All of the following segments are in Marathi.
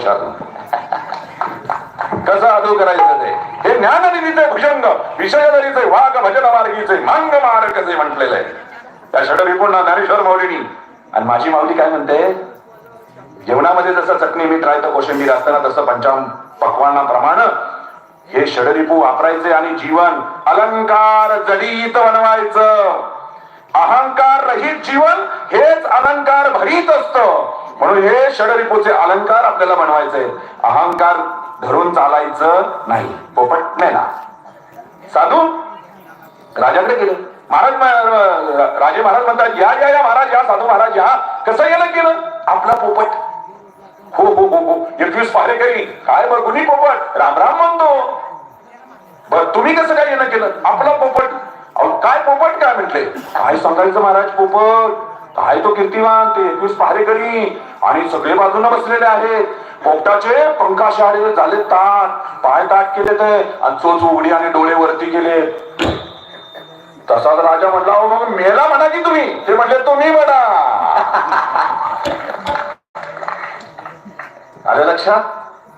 विचारलं कसं आदो करायचं ते? हे ज्ञान निधीचे भुजंग विषयधरीचे वाघ भजन मार्गीचे मांग मार्गचे म्हटलेलं आहे त्या षडरिपूर्ण ज्ञानेश्वर माऊलीनी आणि माझी माऊली काय म्हणते? जेवणामध्ये जसं चटणी मीठ राहतं कोशिंबीर असताना तसं पंचाम पक्वानाप्रमाणे हे षडरिपू वापरायचे आणि जीवन अलंकार जडीत बनवायचं. अहंकार रहित जीवन हेच अलंकार भरीत असतं. म्हणून हे षडरिपूचे अलंकार आपल्याला बनवायचे. अहंकार धरून चालायचं नाही. पोपट नाही ना साधू राजाकडे गेले. महाराज राजे महाराज म्हणतात या या या महाराज या साधू महाराज या. कसं गेलं केलं? आपला पोपट. हो हो हो हो. एकवीस पहारेकरी काय बरं कुणी पोपट? राम राम म्हणतो. बर तुम्ही कसं काय येणं केलं? आपला पोपट. अहो काय पोपट काय म्हटले? काय सांगायचं महाराज पोपट? काय तो कीर्तिमान ते एकवीस पहारेकरी आणि सगळे बाजूला बसलेले आहेत. पोपटाचे पंखाशाळे झाले ताट पाय ताट केले ते. आणि चोच उघडी आणि डोळे वरती केले. तसाच राजा म्हटला अहो मग मेला म्हणा की तुम्ही? ते म्हटले तुम्ही म्हणा. अरे लक्षात?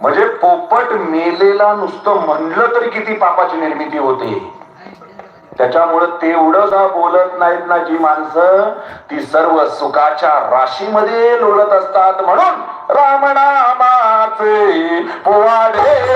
म्हणजे पोपट मेलेला नुसतं म्हणलं तरी किती पापाची निर्मिती होते. त्याच्यामुळं तेवढं का बोलत नाहीत ना जी माणसं? ती सर्व सुखाच्या राशीमध्ये लोळत असतात. म्हणून रामनामाचे पोवाडे